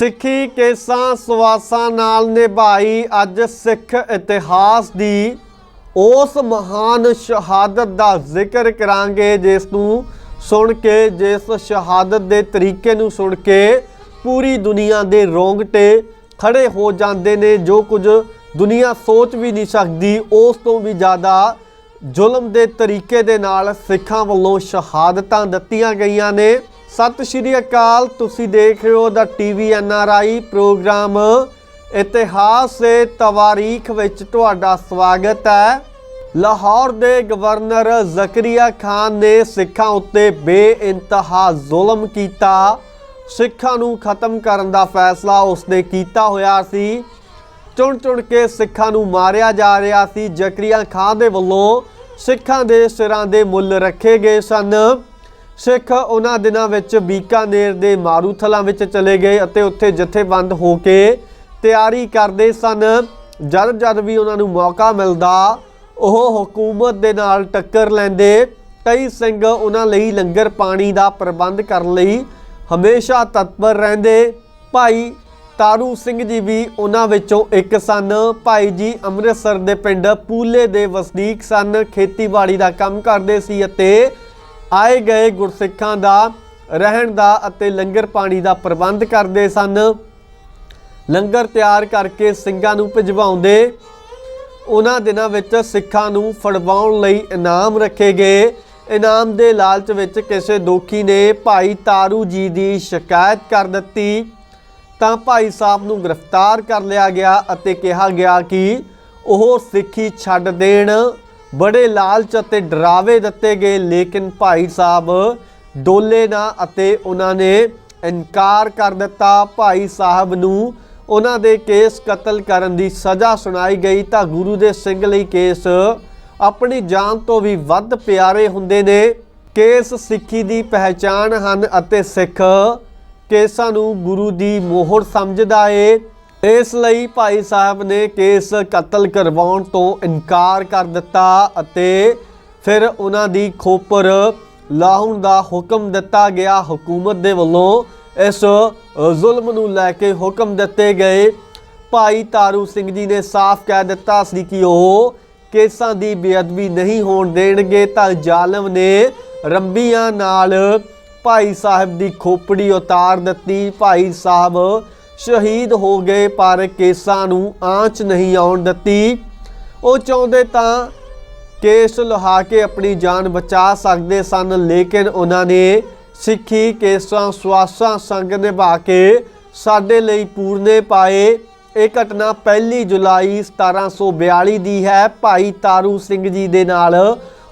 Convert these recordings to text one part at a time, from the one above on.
ਸਿੱਖੀ ਕੇਸਾਂ ਸਵਾਸਾਂ ਨਾਲ ਨਿਭਾਈ ਅੱਜ ਸਿੱਖ ਇਤਿਹਾਸ ਦੀ ਉਸ ਮਹਾਨ ਸ਼ਹਾਦਤ ਦਾ ਜ਼ਿਕਰ ਕਰਾਂਗੇ, ਜਿਸ ਨੂੰ ਸੁਣ ਕੇ, ਜਿਸ ਸ਼ਹਾਦਤ ਦੇ ਤਰੀਕੇ ਨੂੰ ਸੁਣ ਕੇ ਪੂਰੀ ਦੁਨੀਆ ਦੇ ਰੋਂਗਟੇ ਖੜੇ ਹੋ ਜਾਂਦੇ ਨੇ, ਜੋ ਕੁਝ ਦੁਨੀਆ ਸੋਚ ਵੀ ਨਹੀਂ ਸਕਦੀ, ਉਸ ਤੋਂ ਵੀ ਜ਼ਿਆਦਾ ਜ਼ੁਲਮ ਦੇ ਤਰੀਕੇ ਦੇ ਨਾਲ ਸਿੱਖਾਂ ਵੱਲੋਂ ਸ਼ਹਾਦਤਾਂ ਦਿੱਤੀਆਂ ਗਈਆਂ ਨੇ। ਸਤਿ ਸ਼੍ਰੀ ਅਕਾਲ, ਤੁਸੀਂ ਦੇਖ ਰਹੇ ਹੋ ਦਾ TV N R I programme. ਇਤਿਹਾਸ ਤੇ ਤਵਾਰੀਖ ਵਿੱਚ ਤੁਹਾਡਾ ਸਵਾਗਤ ਹੈ। ਲਾਹੌਰ ਦੇ ਗਵਰਨਰ ਜ਼ਕਰੀਆ ਖਾਨ ਨੇ ਸਿੱਖਾਂ ਉੱਤੇ ਬੇਇੰਤਹਾ ਜ਼ੁਲਮ ਕੀਤਾ। ਸਿੱਖਾਂ ਨੂੰ ਖਤਮ ਕਰਨ ਦਾ ਫੈਸਲਾ ਉਸਨੇ ਕੀਤਾ ਹੋਇਆ ਸੀ। ਚੁਣ ਚੁਣ ਕੇ ਸਿੱਖਾਂ ਨੂੰ ਮਾਰਿਆ ਜਾ ਰਿਹਾ ਸੀ। ਜ਼ਕਰੀਆ ਖਾਨ ਦੇ ਵੱਲੋਂ ਸਿੱਖਾਂ ਦੇ ਸਿਰਾਂ ਦੇ ਮੁੱਲ ਰੱਖੇ ਗਏ ਸਨ। ਸਿੱਖ ਉਹਨਾਂ ਦਿਨਾਂ ਵਿੱਚ ਬੀਕਾਨੇਰ ਦੇ ਮਾਰੂਥਲਾਂ ਵਿੱਚ ਚਲੇ ਗਏ ਅਤੇ ਉੱਥੇ ਜਥੇਬੰਦ ਹੋ ਕੇ ਤਿਆਰੀ ਕਰਦੇ ਸਨ। ਜਦ ਜਦ ਵੀ ਉਹਨਾਂ ਨੂੰ ਮੌਕਾ ਮਿਲਦਾ, ਉਹ ਹਕੂਮਤ ਦੇ ਨਾਲ ਟੱਕਰ ਲੈਂਦੇ। ਕਈ ਸਿੰਘ ਉਹਨਾਂ ਲਈ ਲੰਗਰ ਪਾਣੀ ਦਾ ਪ੍ਰਬੰਧ ਕਰਨ ਲਈ ਹਮੇਸ਼ਾ ਤਤਪਰ ਰਹਿੰਦੇ। ਭਾਈ ਤਾਰੂ ਸਿੰਘ ਜੀ ਵੀ ਉਹਨਾਂ ਵਿੱਚੋਂ ਇੱਕ ਸਨ। ਭਾਈ ਜੀ ਅੰਮ੍ਰਿਤਸਰ ਦੇ ਪਿੰਡ ਪੂਲੇ ਦੇ ਵਸਨੀਕ ਸਨ। ਖੇਤੀਬਾੜੀ ਦਾ ਕੰਮ ਕਰਦੇ ਸੀ ਅਤੇ ਆਏ ਗਏ ਗੁਰਸਿੱਖਾਂ ਦਾ, ਰਹਿਣ ਦਾ ਅਤੇ ਲੰਗਰ ਪਾਣੀ ਦਾ ਪ੍ਰਬੰਧ ਕਰਦੇ ਸਨ। ਲੰਗਰ ਤਿਆਰ ਕਰਕੇ ਸਿੰਘਾਂ ਨੂੰ ਭਿਜਵਾਉਂਦੇ, ਉਹਨਾਂ ਦਿਨਾਂ ਵਿੱਚ ਸਿੱਖਾਂ ਨੂੰ ਫੜਵਾਉਣ ਲਈ ਇਨਾਮ ਰੱਖੇ ਗਏ। ਇਨਾਮ ਦੇ ਲਾਲਚ ਵਿੱਚ ਕਿਸੇ ਦੋਖੀ ਨੇ ਭਾਈ ਤਾਰੂ ਜੀ ਦੀ ਸ਼ਿਕਾਇਤ ਕਰ ਦਿੱਤੀ। ਤਾਂ ਭਾਈ ਸਾਹਿਬ ਨੂੰ ਗ੍ਰਿਫਤਾਰ ਕਰ ਲਿਆ ਗਿਆ ਅਤੇ ਕਿਹਾ ਗਿਆ ਕਿ ਉਹ ਸਿੱਖੀ ਛੱਡ ਦੇਣ। ਬੜੇ ਲਾਲਚ ਅਤੇ ਡਰਾਵੇ ਦਿੱਤੇ ਗਏ, ਲੇਕਿਨ ਭਾਈ ਸਾਹਿਬ ਡੋਲੇ ਨਾ ਅਤੇ ਉਹਨਾਂ ਨੇ ਇਨਕਾਰ ਕਰ ਦਿੱਤਾ। ਭਾਈ ਸਾਹਿਬ ਨੂੰ ਉਹਨਾਂ ਦੇ ਕੇਸ ਕਤਲ ਕਰਨ ਦੀ ਸਜ਼ਾ ਸੁਣਾਈ ਗਈ ਤਾਂ ਗੁਰੂ ਦੇ ਸਿੰਘ ਲਈ ਕੇਸ ਆਪਣੀ ਜਾਨ ਤੋਂ ਵੀ ਵੱਧ ਪਿਆਰੇ ਹੁੰਦੇ ਨੇ। ਕੇਸ ਸਿੱਖੀ ਦੀ ਪਹਿਚਾਨ ਹਨ ਅਤੇ ਸਿੱਖ ਕੇਸਾਂ ਨੂੰ ਗੁਰੂ ਦੀ ਮੋਹਰ ਸਮਝਦਾ ਏ। ਇਸ ਲਈ ਭਾਈ ਸਾਹਿਬ ਨੇ ਕੇਸ ਕਤਲ ਕਰਵਾਉਣ ਤੋਂ ਇਨਕਾਰ ਕਰ ਦਿੱਤਾ ਅਤੇ ਫਿਰ ਉਹਨਾਂ ਦੀ ਖੋਪਰ ਲਾਹੁਣ ਦਾ ਹੁਕਮ ਦਿੱਤਾ ਗਿਆ। ਹਕੂਮਤ ਦੇ ਵੱਲੋਂ ਇਸ ਜ਼ੁਲਮ ਨੂੰ ਲੈ ਕੇ ਹੁਕਮ ਦਿੱਤੇ ਗਏ। ਭਾਈ ਤਾਰੂ ਸਿੰਘ ਜੀ ਨੇ ਸਾਫ਼ ਕਹਿ ਦਿੱਤਾ ਸੀ ਕਿ ਉਹ ਕੇਸਾਂ ਦੀ ਬੇਅਦਬੀ ਨਹੀਂ ਹੋਣ ਦੇਣਗੇ। ਤਾਂ ਜ਼ਾਲਮ ਨੇ ਰੰਬੀਆਂ ਨਾਲ ਭਾਈ ਸਾਹਿਬ ਦੀ ਖੋਪੜੀ ਉਤਾਰ ਦਿੱਤੀ। ਭਾਈ ਸਾਹਿਬ ਸ਼ਹੀਦ ਹੋ ਗਏ, ਪਰ ਕੇਸਾਂ ਨੂੰ ਆਂਚ ਨਹੀਂ ਆਉਣ ਦਿੱਤੀ। ਉਹ ਚਾਹੁੰਦੇ ਤਾਂ ਕੇਸ ਲਹਾ ਕੇ ਆਪਣੀ ਜਾਨ ਬਚਾ ਸਕਦੇ ਸਨ, ਲੇਕਿਨ ਉਹਨਾਂ ਨੇ ਸਿੱਖੀ ਕੇਸਾਂ, ਸਵਾਸਾਂ ਸੰਗ ਨਿਭਾ ਕੇ ਸਾਡੇ ਲਈ ਪੂਰਨੇ ਪਾਏ। ਇਹ ਘਟਨਾ ਪਹਿਲੀ ਜੁਲਾਈ 1742 ਦੀ ਹੈ। ਭਾਈ ਤਾਰੂ ਸਿੰਘ ਜੀ ਦੇ ਨਾਲ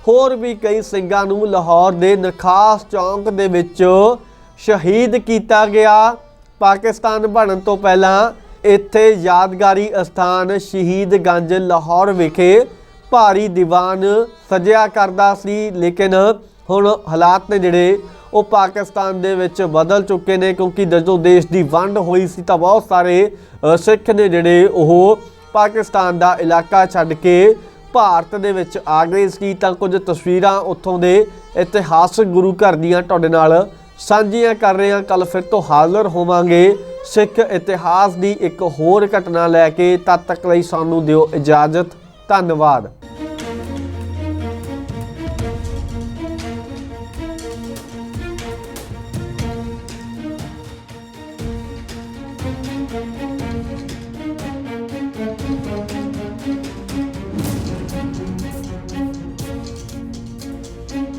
ਹੋਰ ਵੀ ਕਈ ਸਿੰਘਾਂ ਨੂੰ ਲਾਹੌਰ ਦੇ ਨਖਾਸ ਚੌਂਕ ਦੇ ਵਿੱਚ ਸ਼ਹੀਦ ਕੀਤਾ ਗਿਆ। ਪਾਕਿਸਤਾਨ ਬਣਨ ਤੋਂ ਪਹਿਲਾਂ ਇੱਥੇ ਯਾਦਗਾਰੀ ਅਸਥਾਨ ਸ਼ਹੀਦਗੰਜ ਲਾਹੌਰ ਵਿਖੇ ਭਾਰੀ ਦੀਵਾਨ ਸਜਿਆ ਕਰਦਾ ਸੀ, ਲੇਕਿਨ ਹੁਣ ਹਾਲਾਤ ਨੇ ਜਿਹੜੇ ਉਹ ਪਾਕਿਸਤਾਨ ਦੇ ਵਿੱਚ ਬਦਲ ਚੁੱਕੇ ਨੇ, ਕਿਉਂਕਿ ਜਦੋਂ ਦੇਸ਼ ਦੀ ਵੰਡ ਹੋਈ ਸੀ ਤਾਂ ਬਹੁਤ ਸਾਰੇ ਸਿੱਖ ਨੇ ਜਿਹੜੇ ਉਹ ਪਾਕਿਸਤਾਨ ਦਾ ਇਲਾਕਾ ਛੱਡ ਕੇ ਭਾਰਤ ਦੇ ਵਿੱਚ ਆ ਗਏ ਸੀ। ਤਾਂ ਕੁਝ ਤਸਵੀਰਾਂ ਉੱਥੋਂ ਦੇ ਇਤਿਹਾਸਕ ਗੁਰੂ ਘਰ ਦੀਆਂ ਤੁਹਾਡੇ ਨਾਲ ਸਾਂਝੀਆਂ ਕਰ ਰਹੇ ਹਾਂ। ਕੱਲ ਫਿਰ ਤੋਂ ਹਾਜ਼ਰ ਹੋਵਾਂਗੇ। ਸਿੱਖ ਇਤਿਹਾਸ ਦੀ ਇੱਕ ਹੋਰ ਘਟਨਾ ਲੈ ਕੇ ਤਦ ਤੱਕ ਲਈ ਸਾਨੂੰ ਦਿਓ ਇਜਾਜ਼ਤ। ਧੰਨਵਾਦ।